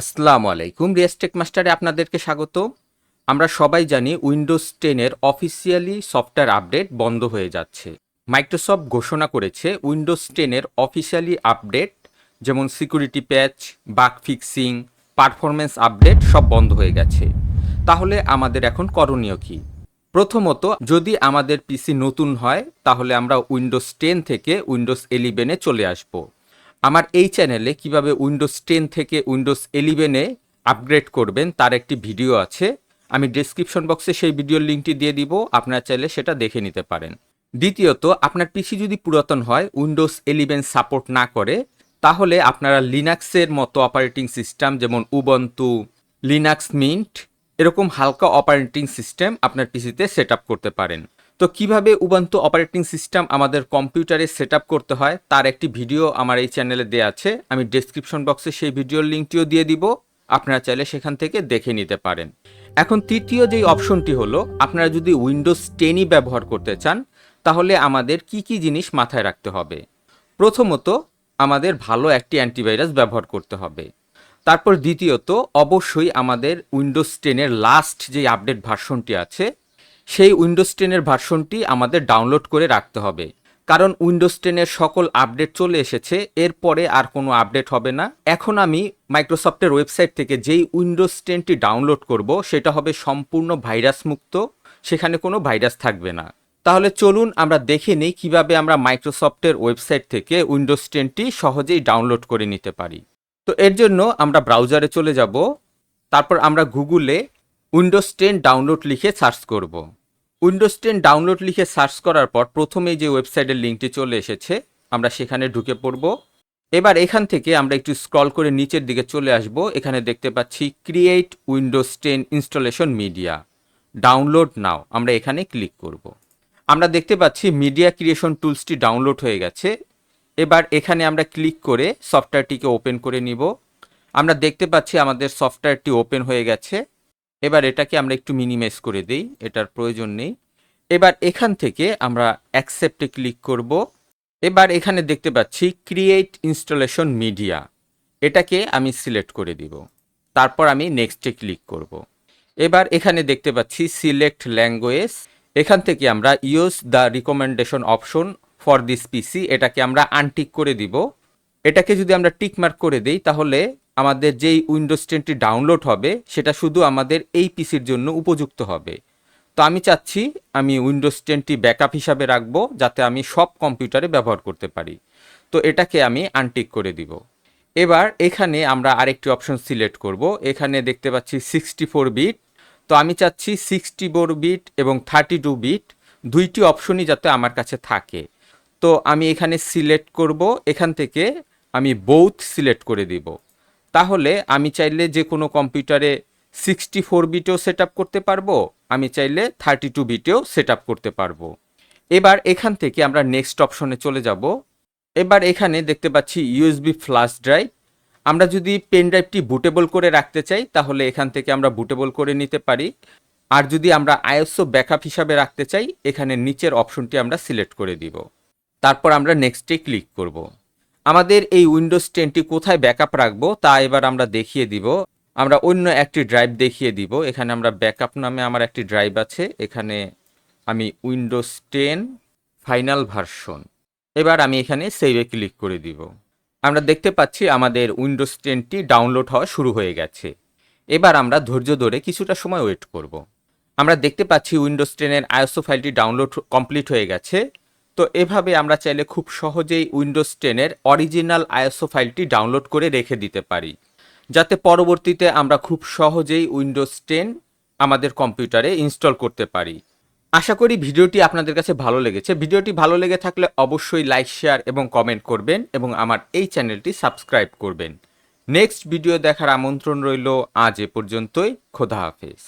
আসসালামু আলাইকুম রিয়াস্টেক মাস্টারে আপনাদেরকে স্বাগত। আমরা সবাই জানি উইন্ডোজ টেনের অফিসিয়ালি সফটওয়্যার আপডেট বন্ধ হয়ে যাচ্ছে। মাইক্রোসফট ঘোষণা করেছে উইন্ডোজ টেনের অফিসিয়ালি আপডেট যেমন security patch bug fixing performance update সব বন্ধ হয়ে গেছে। তাহলে আমাদের এখন করণীয় কী? প্রথমত, যদি আমাদের পিসি নতুন হয়, তাহলে আমরা উইন্ডোজ টেন থেকে উইন্ডোজ ইলেভেনে চলে আসব। আমার এই চ্যানেলে কীভাবে উইন্ডোজ টেন থেকে উইন্ডোজ ইলেভেনে আপগ্রেড করবেন, তার একটি ভিডিও আছে। আমি ডেসক্রিপশন বক্সে সেই ভিডিওর লিঙ্কটি দিয়ে দিব, আপনার চাইলে সেটা দেখে নিতে পারেন। দ্বিতীয়ত, আপনার পিসি যদি পুরাতন হয় উইন্ডোজ ইলেভেন সাপোর্ট না করে, তাহলে আপনারা লিনাক্সের মতো অপারেটিং সিস্টেম যেমন উবন্তু লিনাক্স মিন্ট এরকম হালকা অপারেটিং সিস্টেম আপনার পিসিতে সেট করতে পারেন। তো কীভাবে উবন্তু অপারেটিং সিস্টেম আমাদের কম্পিউটারে সেট করতে হয়, তার একটি ভিডিও আমার এই চ্যানেলে দেওয়া আছে। আমি ডেসক্রিপশন বক্সে সেই ভিডিওর লিঙ্কটিও দিয়ে দিব, আপনারা চাইলে সেখান থেকে দেখে নিতে পারেন। এখন তৃতীয় যেই অপশনটি হলো, আপনারা যদি উইন্ডোজ টেনই ব্যবহার করতে চান, তাহলে আমাদের কি কি জিনিস মাথায় রাখতে হবে? প্রথমত, আমাদের ভালো একটি অ্যান্টিভাইরাস ব্যবহার করতে হবে। তারপর দ্বিতীয়ত, অবশ্যই আমাদের উইন্ডোজ টেনের লাস্ট যে আপডেট ভার্সনটি আছে সেই উইন্ডোজ টেনের ভার্সনটি আমাদের ডাউনলোড করে রাখতে হবে। কারণ উইন্ডোজ টেনের সকল আপডেট চলে এসেছে, এরপরে আর কোনো আপডেট হবে না। এখন আমি মাইক্রোসফটের ওয়েবসাইট থেকে যেই উইন্ডোজ টেনটি ডাউনলোড করব, সেটা হবে সম্পূর্ণ ভাইরাস মুক্ত, সেখানে কোনো ভাইরাস থাকবে না। তাহলে চলুন আমরা দেখে নিই কীভাবে আমরা মাইক্রোসফটের ওয়েবসাইট থেকে উইন্ডোজ টেনটি সহজেই ডাউনলোড করে নিতে পারি। তো এর জন্য আমরা ব্রাউজারে চলে যাব, তারপর আমরা গুগলে উইন্ডোজ টেন ডাউনলোড লিখে সার্চ করব। উইন্ডোজ টেন ডাউনলোড লিখে সার্চ করার পর প্রথমেই যে ওয়েবসাইটের লিঙ্কটি চলে এসেছে, আমরা সেখানে ঢুকে পড়ব। এবার এখান থেকে আমরা একটু স্ক্রল করে নিচের দিকে চলে আসব। এখানে দেখতে পাচ্ছি create Windows ten installation media download now আমরা এখানে ক্লিক করব। আমরা দেখতে পাচ্ছি মিডিয়া ক্রিয়েশন টুলসটি ডাউনলোড হয়ে গেছে। এবার এখানে আমরা ক্লিক করে সফটওয়্যারটিকে ওপেন করে নিব। আমরা দেখতে পাচ্ছি আমাদের সফটওয়্যারটি ওপেন হয়ে গেছে। এবার এটাকে আমরা একটু মিনিমাইজ করে দিই, এটার প্রয়োজন নেই। এবার এখান থেকে আমরা অ্যাকসেপ্টে ক্লিক করব। এবার এখানে দেখতে পাচ্ছি ক্রিয়েট ইনস্টলেশন মিডিয়া এটাকে আমি সিলেক্ট করে দিব। তারপর আমি নেক্সটে ক্লিক করব। এবার এখানে দেখতে পাচ্ছি সিলেক্ট ল্যাঙ্গুয়েজ এখান থেকে আমরা use the recommendation option for this PC এটাকে আমরা আনটিক করে দিব। এটাকে যদি আমরা টিক মার্ক করে দিই, তাহলে আমাদের যেই উইন্ডোজ টেনটি ডাউনলোড হবে, সেটা শুধু আমাদের এই পিসির জন্য উপযুক্ত হবে। তো আমি চাচ্ছি আমি উইন্ডোজ টেনটি ব্যাকআপ হিসাবে রাখব, যাতে আমি সব কম্পিউটারে ব্যবহার করতে পারি। তো এটাকে আমি আনটিক করে দিব। এবার এখানে আমরা আরেকটি অপশন সিলেক্ট করব। এখানে দেখতে পাচ্ছি সিক্সটি ফোর বিট তো আমি চাচ্ছি সিক্সটি ফোর বিট এবং থার্টি টু বিট দুইটি অপশনই যাতে আমার কাছে থাকে। তো আমি এখানে সিলেক্ট করব। এখান থেকে আমি বৌথ সিলেক্ট করে দিব। তাহলে আমি চাইলে যে কোনো কম্পিউটারে সিক্সটি ফোর বিটেও সেট করতে পারব, আমি চাইলে থার্টি টু বিটেও সেট করতে পারব। এবার এখান থেকে আমরা নেক্সট অপশনে চলে যাব। এবার এখানে দেখতে পাচ্ছি ইউএসবি ফ্ল্যাশ ড্রাইভ আমরা যদি পেন ড্রাইভটি বুটেবল করে রাখতে চাই, তাহলে এখান থেকে আমরা বুটেবল করে নিতে পারি। আর যদি আমরা আইএসও ব্যাকআপ হিসাবে রাখতে চাই, এখানে নিচের অপশনটি আমরা সিলেক্ট করে দিব। তারপর আমরা নেক্সটে ক্লিক করব। আমাদের এই উইন্ডোজ টেনটি কোথায় ব্যাকআপ রাখব তা এবার আমরা দেখিয়ে দিব। আমরা অন্য একটি ড্রাইভ দেখিয়ে দিব। এখানে আমরা ব্যাকআপ নামে আমার একটি ড্রাইভ আছে। এখানে আমি উইন্ডোজ টেন ফাইনাল ভার্সন এবার আমি এখানে সেভে ক্লিক করে দিব। আমরা দেখতে পাচ্ছি আমাদের উইন্ডোজ টেনটি ডাউনলোড হওয়া শুরু হয়ে গেছে। এবার আমরা ধৈর্য ধরে কিছুটা সময় ওয়েট করব। আমরা দেখতে পাচ্ছি উইন্ডোজ টেনের আইএসও ফাইলটি ডাউনলোড কমপ্লিট হয়ে গেছে। তো এভাবে আমরা চাইলে খুব সহজেই উইন্ডোজ টেনের অরিজিনাল আইএসও ফাইলটি ডাউনলোড করে রেখে দিতে পারি। যাতে পরবর্তীতে আমরা খুব সহজেই উইন্ডোজ টেন আমাদের কম্পিউটারে ইনস্টল করতে পারি। আশা করি ভিডিওটি আপনাদের কাছে ভালো লেগেছে। ভিডিওটি ভালো লেগে থাকলে অবশ্যই লাইক শেয়ার এবং কমেন্ট করবেন এবং আমার এই চ্যানেলটি সাবস্ক্রাইব করবেন। নেক্সট ভিডিও দেখার আমন্ত্রণ রইল আজ এ পর্যন্তই। খোদা হাফেজ।